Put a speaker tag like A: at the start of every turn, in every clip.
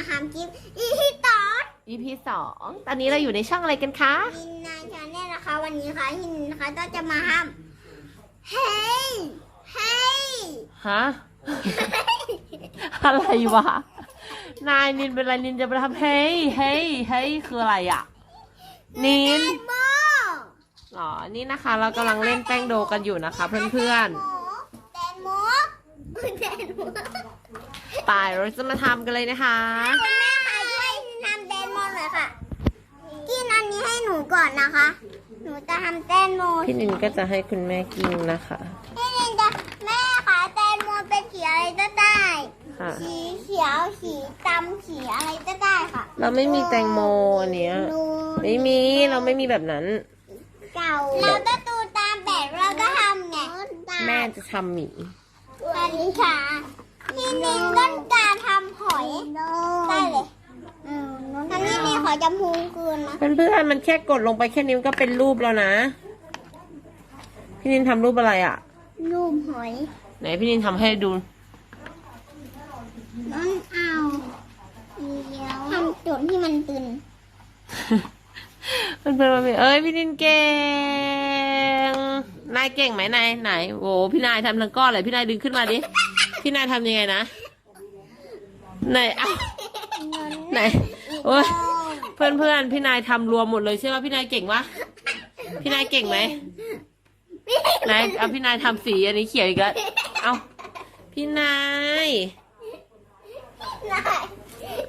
A: มาทำคลิปอีที่ต่อ
B: EP สองตอนนี้เราอยู่ในช่องอะไรกันคะ
A: ฮินนายชาแนลนะคะวันนี้ค่ะฮินนะคะก็จะมาทำเฮ้ยเฮ้ย
B: ฮะ อะไรวะ นายนินเป็นอะไรนินจะไปทำเฮ้ยเฮ้ยเฮ้ยคืออะไรอะ นิน
A: แตงโม
B: หรอ นี่นะคะ เรากำลังเล่นแป้งโดกันอยู่นะคะ เพื่อน
A: แตงโมแตงโม
B: ๆ ไปเราจะมาทำกันเลยนะคะ
A: คุณแม่ค่ะช่วยทำแตงโมหน่อยค่ะ กินอันนี้ให้หนูก่อนนะคะ หนูจะทำแตงโม
B: พี่นินก็จะให้คุณแม่กินนะคะ
A: พี่นินจะแม่ค่ะแตงโมเป็นสีอะไรก็ได้
B: ค่ะ
A: สีเขียวสีดำสีอะไรก็ได้ค่ะ
B: เราไม่มีแตงโมอันเนี้ย
A: หนู
B: ไม่มีเราไม่มีแบบนั้น
A: เก่าเราก็ตูตามแบบเราก็ทำไง
B: แม่จะทำหมี่
A: สวัสดีค่ะ พี่นินต้องการทำหอย ได้เลยทำนี่นี่ขอจำพูงคืนนะ
B: เพื่อนๆมันแค่กดลงไปแค่นี้มันก็เป็นรูปแล้วนะ พี่นินทำรูปอะไรอะ
A: รูปหอย
B: ไหนพี่นินทำให้ดู
A: น้องเอาเดี๋ยวทำจุดที่มันตึง
B: เพื่อนๆมันเป็นเอ้ยพี่นินเก่ง นายเก่งไหมนายไหนโอ้พี่นายทำทั้งก้อนเลยพี่นายดึงขึ้นมาดิ พี่นายทำยังไงนะไหนเอ้าไหนโอ้ยเพื่อนเพื่อนๆพี่นายทำรวมหมดเลยใช่ไหมพี่นายเก่งวะพี่นายเก่งไหมไหนเอาพี่นายทำสีอันนี้เขียวอีกแล้วเอาพี่นาย
A: ได้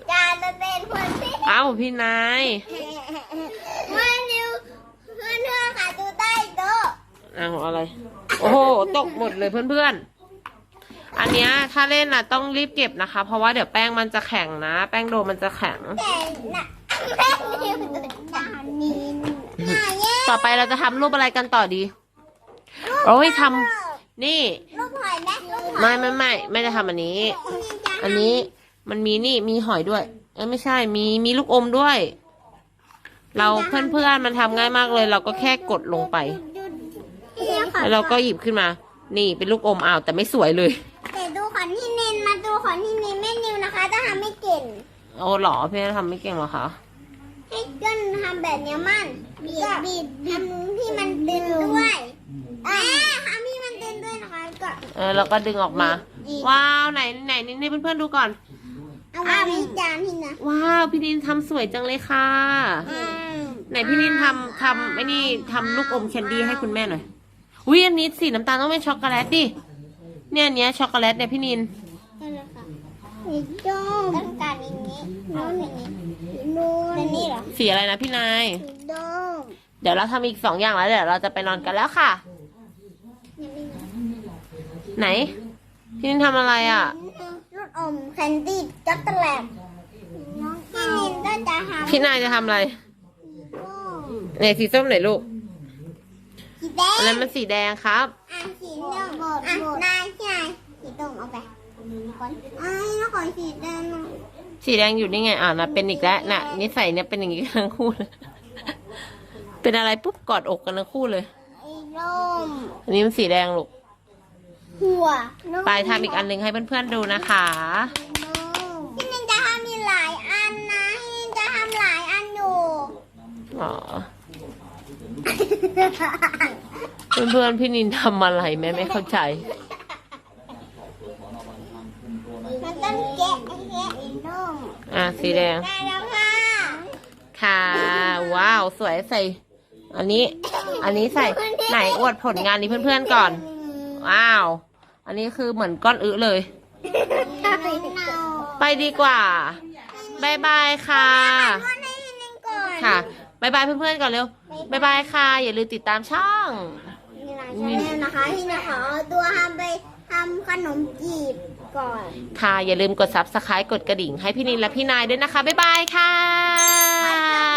A: จานจะเป็นคนที่
B: เอาพี่นาย
A: เมื่อนิวเพื่อนเพื่อนค่ะดูใต้โต๊ะ
B: เอาอะไร โอ้โหตกหมดเลยเพื่อนๆอัน เนี้ยถ้าเล่นน่ะต้องรีบเก็บนะคะ เพราะว่าเดี๋ยวแป้งมันจะแข็งนะ แป้งโดมันจะแข็ง
A: แต่น่ะแม่นิวดูจานนี้น่าแย่
B: ต่อไปเราจะทำรูปอะไรกันต่อดี โอ้ยทำนี่
A: ลูกหอยแม่ลูกหอย
B: ไม่ไม่ไม่ไม่จะทำอันนี้อันนี้มันมีนี่มีหอยด้วยเอ้ยไม่ใช่มีมีลูกอมด้วย เราเพื่อนๆมันทำง่ายมากเลย เราก็แค่กดลงไป แล้วเราก็หยิบขึ้นมา นี่เป็นลูกอมอ้าวแต่ไม่สวยเลย โอ้หรอพี่ทำไม่เก่งเหรอคะ
A: ให้เกินทำแบบเนี้ยมันบีบบีบบีบที่มันตึงด้วยแม่ทำที่มันตึงด้วยนะคะก็
B: เออเราก็ดึงออกมา
A: อีก
B: ว้าวไหนไหนนี่นี่เพื่อนๆดูก่อน
A: เอาไว้ในจานที่นะ
B: ว้าวพี่นินทำสวยจังเลยค่ะ ไหนพี่นินทำทำไอ้นี่ทำลูกอมแคนดี้ให้คุณแม่หน่อยอุ้ยอันนี้สีน้ำตาลต้องเป็นช็อกโกแลตดิเนี่ยอันเนี้ยช็อกโกแลตเนี่ยพี่นิน
A: นั่นแหละค่ะ นี่จ้องต้องการอย่างนี้โน้นอย่างนี้โน้นอันนี้เหรอ
B: สีอะไรนะพี่นาย
A: สีด้ง
B: เดี๋ยวเราทำอีกสองอย่างแล้วเดี๋ยวเราจะไปนอนกันแล้วค่ะ
A: ยังไม่มี
B: ไหน พี่นินทำอะไรอะ
A: ลูกอมแคนดี้จักรแลตพี่นินก็จะทำ
B: พี่นายจะทำอะไรไหนสีส้มไหนลูก
A: สีแดง
B: อันนั้นมันสีแดงครับ
A: อะสีเหลืองอะนายใช่สีส้มเอาไป ก่อนไอ้แล้วขอสีแดงหน่อย
B: สีแดงอยู่นี่ไงอ่านะเป็นอีกแล้วน่ะนิสัยเนี่ยเป็นอย่างนี้กันทั้งคู่เลย เป็นอะไรปุ๊บกอดอกกันทั้งคู่เลย
A: ไอ้ร่ม
B: อันนี้มันสีแดงลูก
A: หัว
B: ไปทำอีกอันหนึ่งให้เพื่อนๆดูนะคะ
A: พี่นินจะทำมีหลายอันนะพี่นินจะทำหลายอันอยู่
B: อ๋อ เพื่อนๆพี่นินทำอะไรแม่ไม่เข้าใจ
A: มันต้องแกะไอ้แกะไอ้ร่ม
B: อะสีแดง
A: ได้แล้วค่ะ
B: ค่ะ ว้าว สวยใส่ อันนี้ อันนี้ใส่ ไหนอวดผลงานนี้เพื่อนๆก่อน ว้าว อันนี้คือเหมือนก้อนอึเลย ไปดีกว่าบายบายค่ะ ค่ะบายบายเพื่อนๆก่อนเร็วบายบายค่ะ อย่าลืมติดตามช่อง
A: นี่นะคะที่นะขอเอาตัวทำไป ทำขนมจีบก่อน
B: ค่ะ อย่าลืมกด subscribe กดกระดิ่งให้พี่นินและพี่นายด้วยนะคะ บ๊ายบายค่ะ